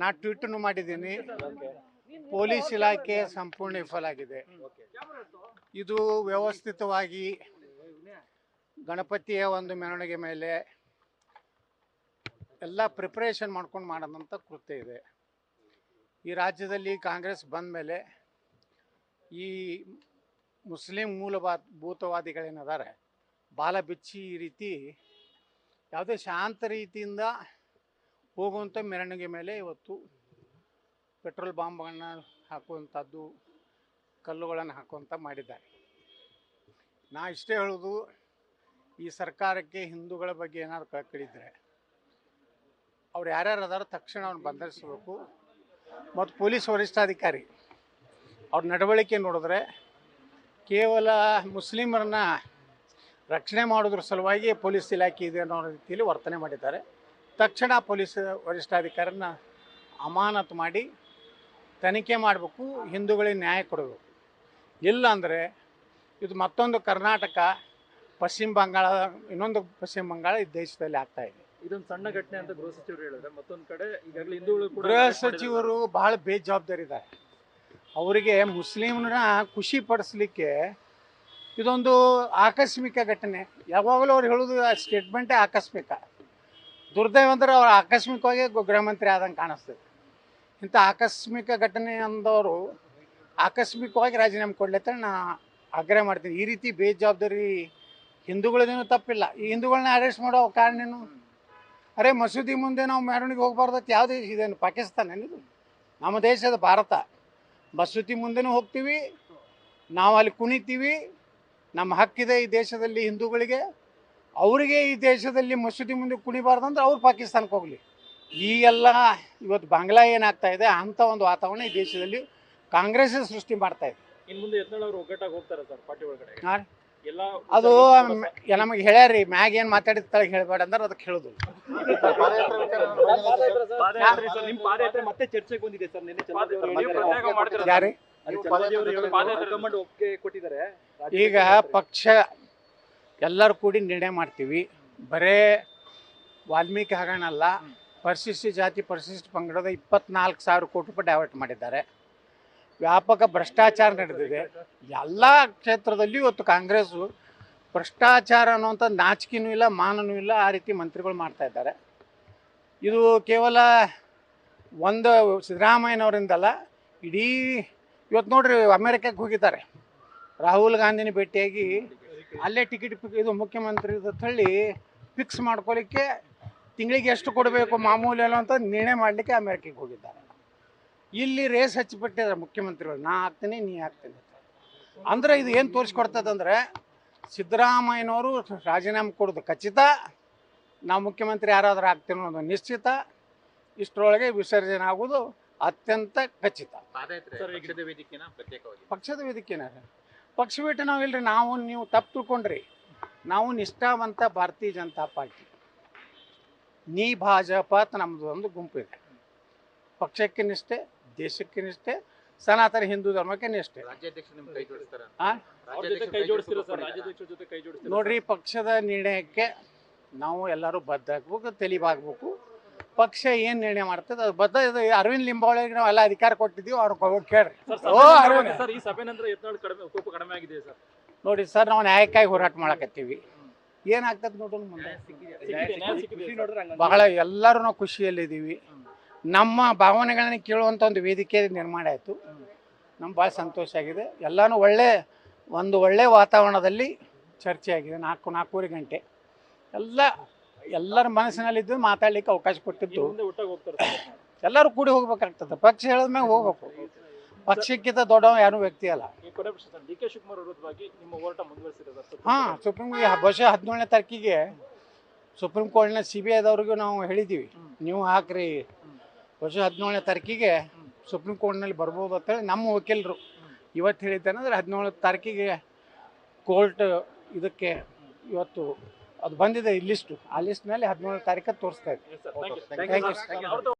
ನಾ ಟ್ವೀಟನ್ನು ಮಾಡಿದ್ದೀನಿ. ಪೊಲೀಸ್ ಇಲಾಖೆ ಸಂಪೂರ್ಣ ವಿಫಲ ಆಗಿದೆ. ಇದು ವ್ಯವಸ್ಥಿತವಾಗಿ ಗಣಪತಿಯ ಒಂದು ಮೆರವಣಿಗೆ ಮೇಲೆ ಎಲ್ಲ ಪ್ರಿಪ್ರೇಷನ್ ಮಾಡ್ಕೊಂಡು ಮಾಡೋದಂಥ ಕೃತ್ಯ ಇದೆ. ಈ ರಾಜ್ಯದಲ್ಲಿ ಕಾಂಗ್ರೆಸ್ ಬಂದ ಮೇಲೆ ಈ ಮುಸ್ಲಿಂ ಮೂಲಭಾ ಭೂತವಾದಿಗಳೇನದಾರೆ, ಬಾಲ ಬಿಚ್ಚಿ ಈ ರೀತಿ ಯಾವುದೇ ಶಾಂತ ರೀತಿಯಿಂದ ಹೋಗುವಂಥ ಮೆರವಣಿಗೆ ಮೇಲೆ ಇವತ್ತು ಪೆಟ್ರೋಲ್ ಬಾಂಬ್ಗಳನ್ನ ಹಾಕುವಂಥದ್ದು ಕಲ್ಲುಗಳನ್ನು ಹಾಕುವಂಥ ಮಾಡಿದ್ದಾರೆ. ನಾ ಇಷ್ಟೇ ಹೇಳೋದು, ಈ ಸರ್ಕಾರಕ್ಕೆ ಹಿಂದೂಗಳ ಬಗ್ಗೆ ಏನಾದ್ರು ಕಳ್ಕಳಿದ್ರೆ, ಅವ್ರು ಯಾರ್ಯಾರು ಅದಾರೋ ತಕ್ಷಣ ಅವ್ರನ್ನ ಬಂಧಿಸಬೇಕು ಮತ್ತು ಪೊಲೀಸ್ ವರಿಷ್ಠಾಧಿಕಾರಿ, ಅವ್ರ ನಡವಳಿಕೆ ನೋಡಿದ್ರೆ ಕೇವಲ ಮುಸ್ಲಿಮರನ್ನ ರಕ್ಷಣೆ ಮಾಡೋದ್ರ ಸಲುವಾಗಿ ಪೊಲೀಸ್ ಇಲಾಖೆ ಇದೆ ಅನ್ನೋ ರೀತಿಯಲ್ಲಿ ವರ್ತನೆ ಮಾಡಿದ್ದಾರೆ. ತಕ್ಷಣ ಪೊಲೀಸ್ ವರಿಷ್ಠಾಧಿಕಾರನ್ನ ಅಮಾನತು ಮಾಡಿ ತನಿಖೆ ಮಾಡಬೇಕು, ಹಿಂದೂಗಳಿಗೆ ನ್ಯಾಯ ಕೊಡಬೇಕು. ಇಲ್ಲ ಅಂದರೆ ಇದು ಮತ್ತೊಂದು ಕರ್ನಾಟಕ ಪಶ್ಚಿಮ ಬಂಗಾಳ ಇನ್ನೊಂದು ಪಶ್ಚಿಮ ಬಂಗಾಳ ಈ ದೇಶದಲ್ಲಿ ಆಗ್ತಾ ಇದೆ. ಇದೊಂದು ಸಣ್ಣ ಘಟನೆ ಅಂತ ಗೃಹ ಸಚಿವರು ಹೇಳಿದ್ರೆ ಮತ್ತೊಂದು ಕಡೆ ಈಗಾಗಲೇ ಹಿಂದೂಗಳು ಕೂಡ ಗೃಹ ಸಚಿವರು ಬಹಳ ಬೇಜವಾಬ್ದಾರಿ ಇದ್ದಾರೆ ಅವರಿಗೆ ಮುಸ್ಲಿಮ್ನ ಖುಷಿ ಪಡಿಸ್ಲಿಕ್ಕೆ ಇದೊಂದು ಆಕಸ್ಮಿಕ ಘಟನೆ. ಯಾವಾಗಲೂ ಅವ್ರು ಹೇಳೋದು ಸ್ಟೇಟ್ಮೆಂಟೇ ಆಕಸ್ಮಿಕ. ದುರ್ದೈವ ಅಂದ್ರೆ ಅವ್ರು ಆಕಸ್ಮಿಕವಾಗಿ ಗೃಹ ಮಂತ್ರಿ ಆದಂಗೆ ಕಾಣಿಸ್ತದೆ. ಇಂಥ ಆಕಸ್ಮಿಕ ಘಟನೆ ಅಂದವರು ಆಕಸ್ಮಿಕವಾಗಿ ರಾಜೀನಾಮೆ ಕೊಡ್ಲಿ ಅಂತ ನಾ ಆಗ್ರಹ ಮಾಡ್ತೀನಿ. ಈ ರೀತಿ ಬೇಜವಾಬ್ದಾರಿ ಹಿಂದೂಗಳದೇನು ತಪ್ಪಿಲ್ಲ. ಈ ಹಿಂದೂಗಳನ್ನ ಅರೆಸ್ಟ್ ಮಾಡೋ ಕಾರಣ ಏನು? ಅರೆ ಮಸೂದಿ ಮುಂದೆ ನಾವು ಮೆರವಣಿಗೆ ಯಾವ ದೇಶ ಇದೇನು ಪಾಕಿಸ್ತಾನ ಏನಿದು? ನಮ್ಮ ದೇಶದ ಭಾರತ. ಮಸೂದಿ ಮುಂದೆನೂ ಹೋಗ್ತೀವಿ. ನಾವು ಅಲ್ಲಿ ಕುಣಿತೀವಿ. ನಮ್ಮ ಹಕ್ಕಿದೆ ಈ ದೇಶದಲ್ಲಿ ಹಿಂದೂಗಳಿಗೆ. ಅವರಿಗೆ ಈ ದೇಶದಲ್ಲಿ ಮಸೂದಿ ಮುಂದೆ ಕುಣಿಬಾರ್ದು ಅಂದ್ರೆ ಅವ್ರು ಪಾಕಿಸ್ತಾನಕ್ಕೆ ಹೋಗಲಿ. ಈ ಎಲ್ಲ ಇವತ್ತು ಬಾಂಗ್ಲಾ ಏನಾಗ್ತಾ ಇದೆ? ಅಂಥ ಒಂದು ವಾತಾವರಣ ಈ ದೇಶದಲ್ಲಿ ಕಾಂಗ್ರೆಸ್ ಸೃಷ್ಟಿ ಮಾಡ್ತಾ ಇದೆ. ಇನ್ನು ಮುಂದೆ ಯತ್ನಾಳ್ ಅವರು ಒಗ್ಗಟ್ಟಾಗಿ ಹೋಗ್ತಾರೆ ಸರ್ ಪಾರ್ಟಿ ಒಳಗಡೆ. ಹಾ. ಎಲ್ಲ ಅದು ನಮಗೆ ಹೇಳ್ಯಾರಿ ಮ್ಯಾಗ ಏನು ಮಾತಾಡಿದ ತಳಗೆ ಹೇಳಬೇಡ ಅಂದ್ರೆ ಅದಕ್ಕೆ ಹೇಳೋದು. ಪಾದಯಾತ್ರೆ ಸರ್, ನಿಮ್ ಪಾದಯಾತ್ರೆ ಮತ್ತೆ ಚರ್ಚೆಗೆ ಬಂದಿದೆ ಸರ್ ನಿನ್ನೆ ಚಂದ್ರದೇವ್ ಅವರು ಹೇಳಿದ್ದಾರೆ. ಯಾರೇ ಅಲ್ಲಿ ಚಂದ್ರದೇವ್ ಅವರು ಹೇಳಿದ್ದಾರೆ, ಹೈಕಮಾಂಡ್ ಒಪ್ಪಿಗೆ ಕೊಟ್ಟಿದ್ದಾರೆ. ಈಗ ಪಕ್ಷ ಎಲ್ಲರೂ ಕೂಡಿ ನಿರ್ಣಯ ಮಾಡ್ತೀವಿ. ಬರೇ ವಾಲ್ಮೀಕಿ ಹಗರಣಲ್ಲ ಪರಿಶಿಷ್ಟ ಜಾತಿ ಪರಿಶಿಷ್ಟ ಪಂಗಡದ ಇಪ್ಪತ್ನಾಲ್ಕು ಸಾವಿರ ಕೋಟಿ ರೂಪಾಯಿ ಡೈವರ್ಟ್ ಮಾಡಿದ್ದಾರೆ. ವ್ಯಾಪಕ ಭ್ರಷ್ಟಾಚಾರ ನಡೆದಿದೆ. ಎಲ್ಲ ಕ್ಷೇತ್ರದಲ್ಲಿ ಇವತ್ತು ಕಾಂಗ್ರೆಸ್ಸು ಭ್ರಷ್ಟಾಚಾರ ಅನ್ನುವಂಥ ನಾಚಿಕೆನೂ ಇಲ್ಲ, ಮಾನನೂ ಇಲ್ಲ, ಆ ರೀತಿ ಮಂತ್ರಿಗಳು ಮಾಡ್ತಾ ಇದ್ದಾರೆ. ಇದು ಕೇವಲ ಒಂದು ಸಿದ್ದರಾಮಯ್ಯನವರಿಂದಲ್ಲ, ಇಡೀ ಇವತ್ತು ನೋಡ್ರಿ ಅಮೇರಿಕಕ್ಕೆ ಹೋಗಿದ್ದಾರೆ. ರಾಹುಲ್ ಗಾಂಧಿನ ಭೇಟಿಯಾಗಿ ಅಲ್ಲೇ ಟಿಕೆಟ್ ಇದು ಮುಖ್ಯಮಂತ್ರಿ ತಳ್ಳಿ ಫಿಕ್ಸ್ ಮಾಡ್ಕೊಳ್ಳಿಕ್ಕೆ ತಿಂಗಳಿಗೆ ಎಷ್ಟು ಕೊಡಬೇಕು ಮಾಮೂಲಿ ಅಲ್ಲ ಅಂತ ನಿರ್ಣಯ ಮಾಡಲಿಕ್ಕೆ ಅಮೇರಿಕೆಗೆ ಹೋಗಿದ್ದಾರೆ. ಇಲ್ಲಿ ರೇಸ್ ಹಚ್ಚಿಬಿಟ್ಟಿದ್ದಾರೆ ಮುಖ್ಯಮಂತ್ರಿಗಳು. ನಾ ಹಾಕ್ತೀನಿ ನೀ ಹಾಕ್ತೀನಿ. ಅಂದ್ರೆ ಇದು ಏನು ತೋರಿಸ್ಕೊಡ್ತದಂದ್ರೆ ಸಿದ್ದರಾಮಯ್ಯನವರು ರಾಜೀನಾಮೆ ಕೊಡೋದು ಖಚಿತ. ನಾವು ಮುಖ್ಯಮಂತ್ರಿ ಯಾರಾದರೂ ಆಗ್ತೀವಿ ಅನ್ನೋದು ನಿಶ್ಚಿತ. ಇಷ್ಟರೊಳಗೆ ವಿಸರ್ಜನೆ ಆಗೋದು ಅತ್ಯಂತ ಖಚಿತ. ಪಕ್ಷದ ವೇದಿಕೆನ ಪಕ್ಷ ಬಿಟ್ಟು ನಾವು ಇಲ್ರಿ ನಾವು ನೀವು ತಪ್ಪು ತಿಳ್ಕೊಂಡ್ರಿ. ನಾವು ನಿಷ್ಠಾವಂತ ಭಾರತೀಯ ಜನತಾ ಪಾರ್ಟಿ. ನೀ ಭಾಜಪ ಅಂತ ನಮ್ಮದು ಒಂದು ಗುಂಪು ಇದೆ. ಪಕ್ಷಕ್ಕೆ ನಿಷ್ಠೆ ದೇಶಕ್ಕೆ ನಿಷ್ಠೆ ಸನಾತನ ಹಿಂದೂ ಧರ್ಮಕ್ಕೆ ನಿಷ್ಠೆ ರಾಜ್ಯಾಧ್ಯಕ್ಷ ಕೈ ಜೋಡಿಸ್ತಾರ? ಆ? ಅವ್ರ ಕೈ ಜೋಡಿಸ್ತೀರಾ ಸರ್? ರಾಜ್ಯಾಧ್ಯಕ್ಷರ ಜೊತೆ ಕೈ ಜೋಡಿಸ್ತೀರಾ ನೋಡ್ರಿ ಪಕ್ಷದ ನಿರ್ಣಯಕ್ಕೆ ನಾವು ಎಲ್ಲರೂ ಬದ್ಧ ಆಗ್ಬೇಕು ತೆಲಿಬಾಗ್ಬೇಕು. ಪಕ್ಷ ಏನು ನಿರ್ಣಯ ಮಾಡ್ತದೆ ಅದು ಬದ್ಧ ಇದು ಅರವಿಂದ್ ಲಿಂಬಾವಳಿಗೆ ನಾವು ಎಲ್ಲ ಅಧಿಕಾರ ಕೊಟ್ಟಿದ್ದೀವಿ ಅವ್ರು ಹೋಗಿ ಕೇಳ್ರಿ. ಓ ಅರವಿಂದ್. ಸರ್ ಈ ಸಭೆ ನಂತರ ಕಡಿಮೆ ಕೋಪ ಕಡಿಮೆ ಆಗಿದೆ ಸರ್? ನೋಡಿ ಸರ್ ನಾವು ನ್ಯಾಯಕ್ಕಾಗಿ ಹೋರಾಟ ಮಾಡಕತ್ತೀವಿ. ಏನಾಗ್ತದೆ ನೋಡೋಣ ಮುಂದೆ. ಬಹಳ ಎಲ್ಲರೂ ನಾವು ಖುಷಿಯಲ್ಲಿದ್ದೀವಿ. ನಮ್ಮ ಭಾವನೆಗಳನ್ನು ಕೇಳುವಂಥ ಒಂದು ವೇದಿಕೆ ನಿರ್ಮಾಣ ಆಯಿತು. ನಮ್ಗೆ ಭಾಳ ಸಂತೋಷ ಆಗಿದೆ. ಎಲ್ಲನೂ ಒಳ್ಳೆ ಒಂದು ಒಳ್ಳೆ ವಾತಾವರಣದಲ್ಲಿ ಚರ್ಚೆ ಆಗಿದೆ. ನಾಲ್ಕು ನಾಲ್ಕೂವರೆ ಗಂಟೆ. ಎಲ್ಲ ಎಲ್ಲರ ಮನಸ್ಸಿನಲ್ಲಿದ್ದು ಮಾತಾಡ್ಲಿಕ್ಕೆ ಅವಕಾಶ ಕೊಟ್ಟಿದ್ದು. ಎಲ್ಲರೂ ಕೂಡಿ ಹೋಗ್ಬೇಕಾಗ್ತದೆ. ಪಕ್ಷ ಹೇಳಿದ್ಮೇಲೆ ಹೋಗ್ಬೇಕು. ಪಕ್ಷಕ್ಕಿಂತ ದೊಡ್ಡವ ಯಾರು ವ್ಯಕ್ತಿ ಅಲ್ಲ. ಹಾಂ ಸುಪ್ರೀಂ ಬಹುಶಃ ಹದಿನೇಳನೇ ತಾರೀಕಿಗೆ ಸುಪ್ರೀಂ ಕೋರ್ಟ್ನ ಸಿ ಬಿ ಐದವ್ರಿಗೂ ನಾವು ಹೇಳಿದ್ದೀವಿ. ನೀವು ಹಾಕ್ರಿ ಬಹುಶಃ ಹದಿನೇಳನೇ ತಾರೀಕಿಗೆ ಸುಪ್ರೀಂ ಕೋರ್ಟ್ನಲ್ಲಿ ಬರ್ಬೋದು ಅಂತೇಳಿ ನಮ್ಮ ವಕೀಲರು ಇವತ್ತು ಹೇಳಿದ್ದೇನೆಂದ್ರೆ ಹದಿನೇಳು ತಾರೀಕಿಗೆ ಕೋರ್ಟ್ ಇದಕ್ಕೆ ಇವತ್ತು ಅದು ಬಂದಿದೆ ಈ ಲಿಸ್ಟು. ಆ ಲಿಸ್ಟ್ನಲ್ಲಿ ಹದಿನೇಳು ತಾರೀಕು ತೋರಿಸ್ತಾ ಇದೆ